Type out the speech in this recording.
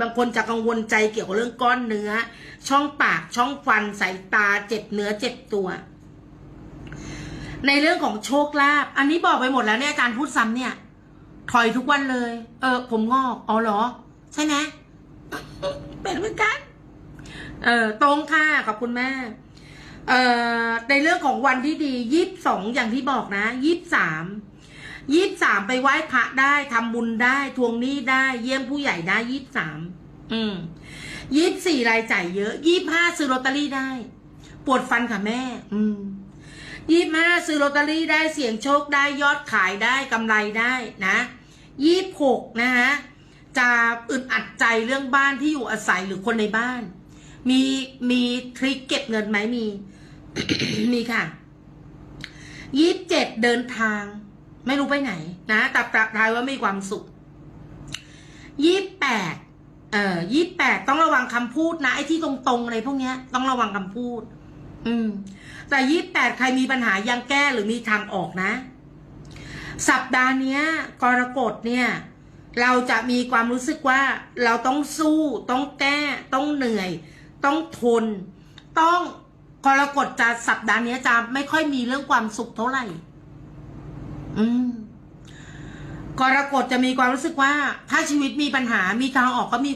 บางคนจะกังวลใจเกี่ยวกับเรื่องก้อนเนื้อ ช่องปากช่องฟันสายตาเจ็บเนื้อเจ็บตัว ในเรื่องของโชคลาภอันนี้บอกไปหมดแล้วเนี่ยอาจารย์พูดซ้ำเนี่ย ถอยทุกวันเลย เออ ผมงอกอ๋อเหรอ ใช่ไหมเป็นเหมือนกัน เออตรงค่ะขอบคุณแม่เอ่อในเรื่องของวันที่ดียี่สิบสองอย่างที่บอกนะยี่สิบสาม ยี่สิบสามไปไหว้พระได้ทำบุญได้ ทวงหนี้ได้ เยี่ยมผู้ใหญ่ได้ยี่สิบสามอืมยี่สิบสี่รายจ่ายเยอะยี่สิบห้าซื้อลอตเตอรี่ได้ ปวดฟันค่ะแม่ อืมยี่สิบห้าซื้อลอตเตอรี่ได้เสี่ยงโชคได้ยอดขายได้กำไรได้นะยี่สิบหกนะฮะจะอึดอัดใจเรื่องบ้านที่อยู่อาศัยหรือคนในบ้าน มีมีทริคเก็บเงินไหมมี มีค่ะยี่สิบเจ็ดเดินทาง ไม่รู้ไปไหนนะตับตับทายว่ามีความสุขยี่แปดเอ่อยี่แปดต้องระวังคำพูดนะไอ้ที่ตรงๆอะไรพวกเนี้ย ต้องระวังคำพูด อืม แต่ยี่แปดใครมีปัญหายังแก้หรือมีทางออกนะ สัปดาห์เนี้ยกรกฎเนี่ย เราจะมีความรู้สึกว่าเราต้องสู้ ต้องแก้ ต้องเหนื่อย ต้องทน ต้องกรกฎจะสัปดาห์นี้จะไม่ค่อยมีเรื่องความสุขเท่าไหร่ อืมกรกฎจะมีความรู้สึกว่า ถ้าชีวิตมีปัญหามีทางออกก็มี